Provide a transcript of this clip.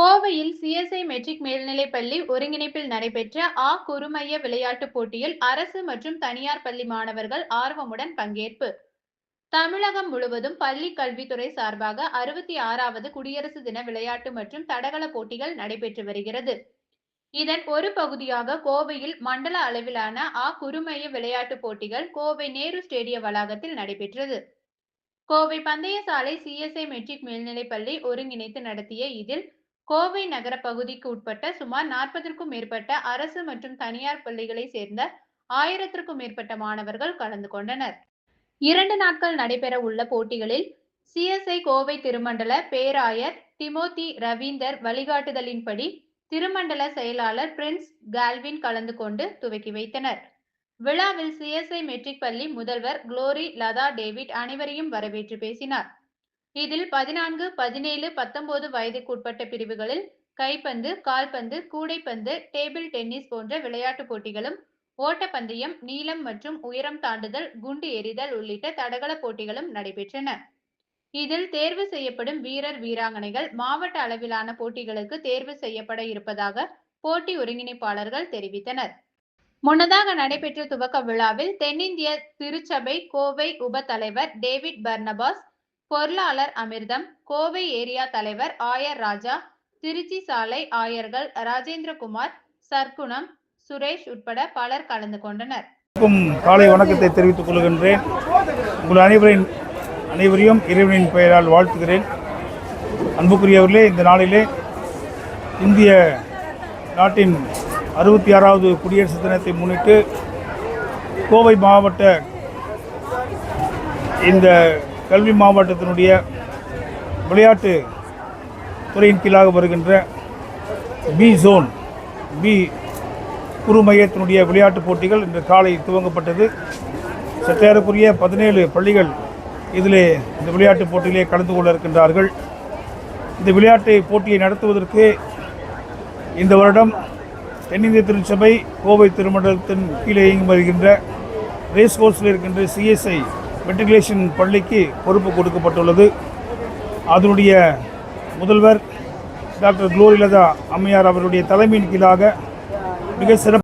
கோவையில் CSI matric மேல்நிலைப் பள்ளி ஒருங்கிணைப்பில் நடைபெற்ற ஆ குறுமைய விளையாட்டுப் போட்டியில் அரசு மற்றும் தனியார் பள்ளி மாணவர்கள் ஆர்வமுடன் பங்கேற்பு. தமிழகம் முழுவதும் பள்ளி கல்வித்துறை சார்பாக அறுபத்தி ஆறாவது குடியரசு தின விளையாட்டு மற்றும் தடகள போட்டிகள் நடைபெற்று வருகிறது. இதன் ஒரு பகுதியாக கோவையில் மண்டல அளவிலான ஆ குறுமைய விளையாட்டுப் போட்டிகள் கோவை நேரு ஸ்டேடிய வளாகத்தில் நடைபெற்றது. கோவை பந்தய சாலை சிஎஸ்ஐ மெட்ரிக் மேல்நிலைப் பள்ளி ஒருங்கிணைத்து நடத்திய இதில் கோவை நகர பகுதிக்கு உட்பட்ட சுமார் நாற்பதற்கும் மேற்பட்ட அரசு மற்றும் தனியார் பள்ளிகளை சேர்ந்த ஆயிரத்திற்கும் மேற்பட்ட மாணவர்கள் கலந்து கொண்டனர். இரண்டு நாட்கள் நடைபெற உள்ள போட்டிகளில் சிஎஸ்ஐ கோவை திருமண்டல பேராயர் டிமோதி ரவீந்தர் வழிகாட்டுதலின்படி திருமண்டல செயலாளர் பிரின்ஸ் கால்வின் கலந்து கொண்டு துவக்கி வைத்தனர். விழாவில் சிஎஸ்ஐ மெட்ரிக் பள்ளி முதல்வர் குளோரி லதா டேவிட் அனைவரையும் வரவேற்று பேசினார். இதில் பதினான்கு பதினேழு பத்தொன்பது வயதுக்குட்பட்ட பிரிவுகளில் கைப்பந்து கால்பந்து கூடைப்பந்து டேபிள் டென்னிஸ் போன்ற விளையாட்டுப் போட்டிகளும் ஓட்டப்பந்தயம் நீளம் மற்றும் உயரம் தாண்டுதல் குண்டு எறிதல் உள்ளிட்ட தடகள போட்டிகளும் நடைபெற்றன. இதில் தேர்வு செய்யப்படும் வீரர் வீராங்கனைகள் மாவட்ட அளவிலான போட்டிகளுக்கு தேர்வு செய்யப்பட இருப்பதாக போட்டி ஒருங்கிணைப்பாளர்கள் தெரிவித்தனர். முன்னதாக நடைபெற்ற துவக்க விழாவில் தென்னிந்திய திருச்சபை கோவை உப தலைவர் டேவிட் பர்னபாஸ் பொருளாளர் அமிர்தம் கோவை ஏரியா தலைவர் ஆயர் ராஜா திருச்சி சாலை ஆயர்கள் ராஜேந்திரகுமார் சர்க்குணம் சுரேஷ் உட்பட பலர் கலந்து கொண்டனர். காலை வணக்கத்தை தெரிவித்துக் கொள்கின்றேன். உங்கள் அனைவரின் அனைவரையும் இறைவனின் பெயரால் வாழ்த்துகிறேன். அன்புக்குரியவர்களே இந்த நாளிலே இந்திய நாட்டின் அறுபத்தி ஆறாவது குடியரசு தினத்தை முன்னிட்டு கோவை மாவட்ட இந்த கல்வி மாவட்டத்தினுடைய விளையாட்டு துறையின் கீழாக வருகின்ற பி ஜோன் பி குறு மையத்தினுடைய விளையாட்டுப் போட்டிகள் இன்று காலை துவங்கப்பட்டது. சற்றேறக்குரிய பதினேழு பள்ளிகள் இதிலே இந்த விளையாட்டுப் போட்டியிலே கலந்து கொள்ள இருக்கின்றார்கள். இந்த விளையாட்டு போட்டியை நடத்துவதற்கு இந்த வருடம் தென்னிந்திய திருச்சபை கோவை திருமண்டலத்தின் கீழே இயங்கி வருகின்ற ரேஸ் கோர்ஸில் இருக்கின்ற சிஎஸ்ஐ மெட்ரிகுலேஷன் பள்ளிக்கு பொறுப்பு கொடுக்கப்பட்டுள்ளது. அதனுடைய முதல்வர் டாக்டர் குளோரிலதா அம்மையார் அவருடைய தலைமையின் கீழாக மிக சிறப்பு